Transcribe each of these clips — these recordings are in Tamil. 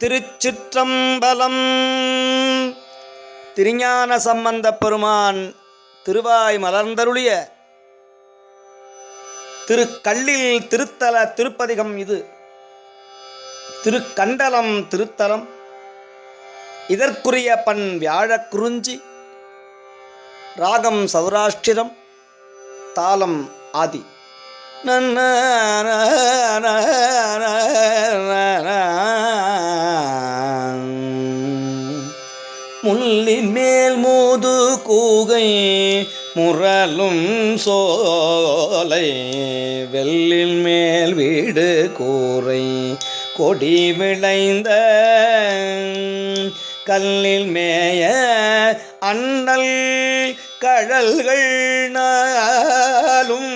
திருச்சிற்றம்பலம் திருஞான சம்பந்த பெருமான் திருவாய் மலர்ந்தருளிய திருக்கல்லில் திருத்தல திருப்பதிகம் இது திருக்கண்டலம் திருத்தலம் இதற்குரிய பண் வியாழக் குறிஞ்சி ராகம் சௌராஷ்டிரம் தாளம் ஆதி நன்ன முள்ளின் மேல் மூது கூகை முரலும் சோலை வெள்ளின் மேல் வீடு கூரை கொடி விளைந்த கல்லில் மேய அண்ணல் கழல்கள் நாளும்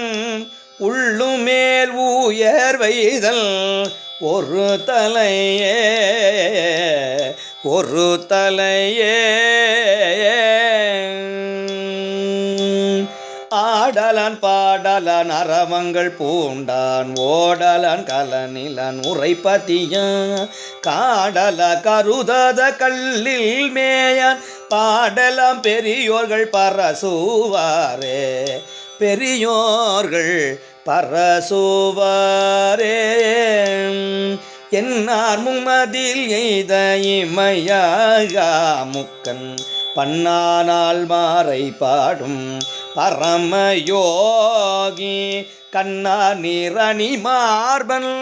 உள்ளுமேல் உயர் வைதல் ஒரு தலையே ஒரு தலையே ஆடலான் பாடலான் அரவங்கள் பூண்டான் ஓடலான் கலனிலான் உரைப்பதிய காடல கருதத கல்லில் மேயான் பாடலாம் பெரியோர்கள் பரசுவாரே பெரியோர்கள் பரசுவாரே. என்னார் மும்மதில் எய்த இமையாக முக்கன் பண்ணானால் மாறை பாடும் பரமயோகி கண்ணா நிரணி மார்பன்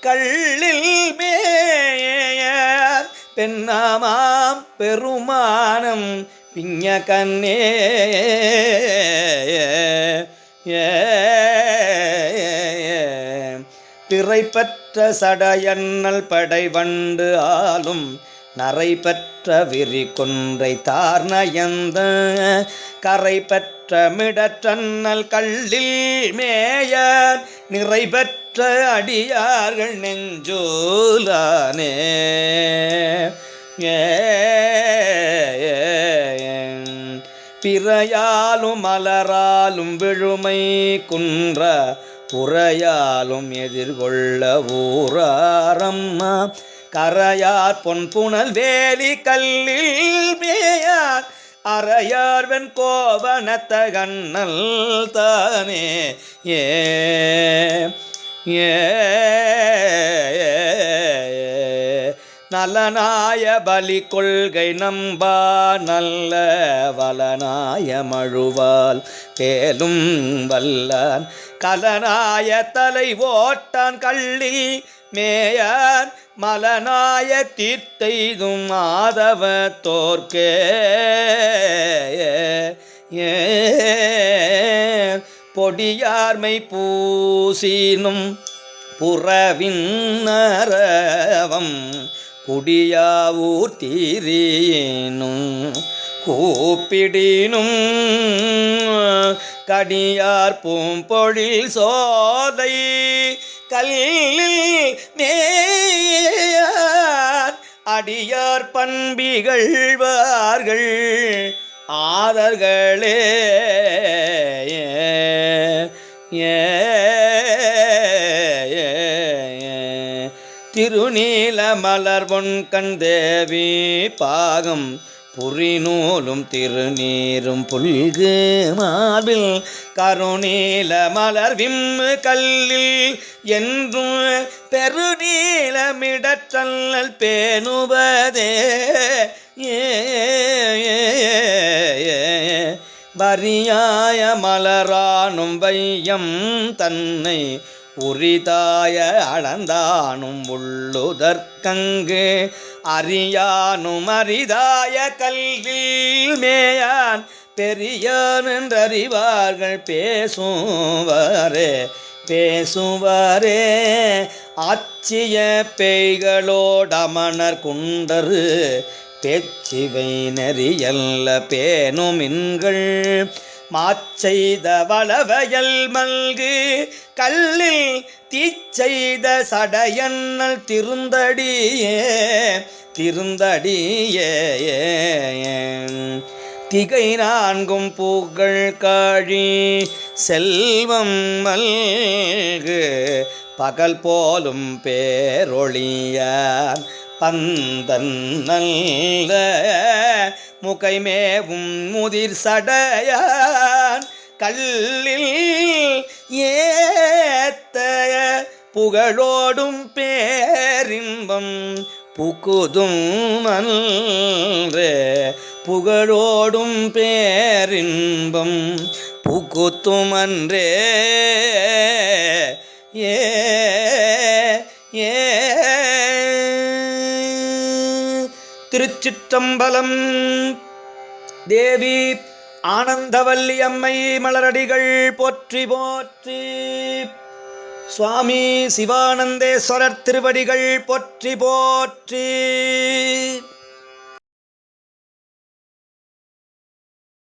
கள்ளில் மேய பெண்ணாமாம் பெருமானம் பிஞ்ச கண்ணே. திரைப்பற்ற பெற்ற சடையண்ணல் படைவண்டு ஆளும் நரை பெற்ற விரி கொன்றை தார்நயந்த கரை பெற்ற மிடற்றன்னல் கள்ளில் மேயார் நிறை பெற்ற அடியார்கள் நெஞ்சோலானே. ஏ பிறையாலும் மலராலும் விழுமை குன்ற உரையாலும் எதிர்கொள்ள ஊராரம்மா. கரையார் பொன் புனல் வேலி கல்லில் மேயார் அறையார் வெண் கோவனத்த கண்ணல் தானே. ஏ ஏ நலனாய பலி கொள்கை நம்பா நல்ல வலனாய மழுவால் பேலும் வல்லான். கலனாய தலை ஓட்டான் கள்ளி மேயான் மலனாய தீர்த்தெய்தும் மாதவ தோற்கே. பொடியார்மை பூசினும் புறவின் நரவம். குடியாவூர் தீரேனும் கூப்பிடினும் கடியார் பூம்பொழில் சோதை கல்லில் மேயார் அடியார் பண்பிகழ்வார்கள் ஆதர்களே ஏ. திருநீல மலர் பொன்கண் தேவி பாகம் புரிநூலும் திருநீரும் புல்கு மார்பில் கருநீல மலர் விம்மு கல்லில் என்றும் பெருநீலமிடற்றல் பேணுவதே. வரியாய மலரானும் வையம் தன்னை உரிதாய அளந்தானும் உள்ளுதற்கங்கு அறியானும் அரிதாய கல்வில் மேயான் பெரியான் என்றறிவார்கள் பேசுவாரே பேசுவாரே. ஆச்சிய பேய்களோடமணர் குண்டரு பேச்சிவை நெறியல்ல பேணுமின்கள் மாச்செய்த வளவயல் மல்கு கல்லில் தீச்செய்த சடையண்ணல் திருந்தடியே திருந்தடியே. திகை நான்கும் பூக்கள் காழி செல்வம் மல்கு பகல் போலும் பேரொழியான் பந்தன் நல்ல முகைமேவும் முதிர் சடையான். கல்லில் ஏத்த புகழோடும் பேரின்பம் புகுதும் அன்றே. புகழோடும் பேரின்பம் புகுத்தும் அன்றே. ஏ ஏ திருச்சிற்றம்பலம். தேவி ஆனந்தவல்லி அம்மை மலரடிகள் போற்றி போற்றி. சுவாமி சிவானந்தேஸ்வரர் திருவடிகள் போற்றி போற்றி.